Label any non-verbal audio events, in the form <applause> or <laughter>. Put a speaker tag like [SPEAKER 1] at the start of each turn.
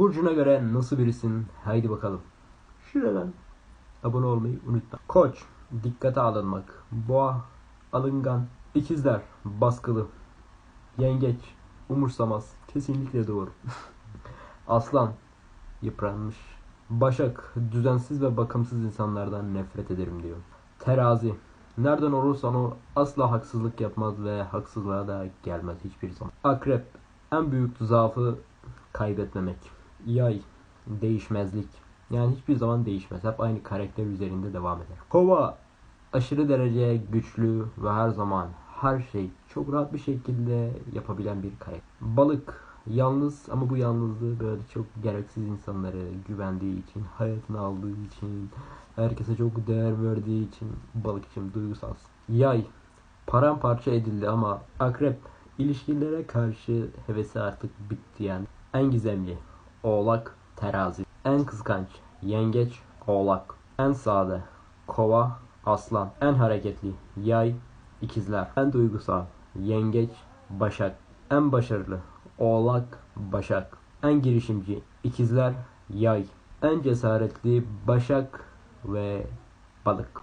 [SPEAKER 1] Burcuna göre nasıl birisin? Haydi bakalım. Şuradan abone olmayı unutma. Koç, dikkate alınmak. Boğa, alıngan. İkizler, baskılı. Yengeç, umursamaz. Kesinlikle doğru. <laughs> Aslan, yıpranmış. Başak, düzensiz ve bakımsız insanlardan nefret ederim diyor. Terazi, nereden olursan o asla haksızlık yapmaz ve haksızlığa da gelmez hiçbir zaman. Akrep, en büyük zaafı kaybetmemek. Yay, değişmezlik. Yani hiçbir zaman değişmez. Hep aynı karakter üzerinde devam eder. Kova, aşırı derece güçlü ve her zaman her şey çok rahat bir şekilde yapabilen bir karakter. Balık, yalnız ama bu yalnızlığı böyle çok gereksiz insanları güvendiği için, hayatını aldığı için, herkese çok değer verdiği için balık için duygusal. Yay, paramparça edildi ama akrep ilişkilere karşı hevesi artık bitti yani. En gizemli oğlak terazi. En kıskanç yengeç oğlak. En sade kova aslan. En hareketli yay ikizler. En duygusal yengeç başak. En başarılı oğlak başak. En girişimci ikizler yay. En cesaretli başak ve balık.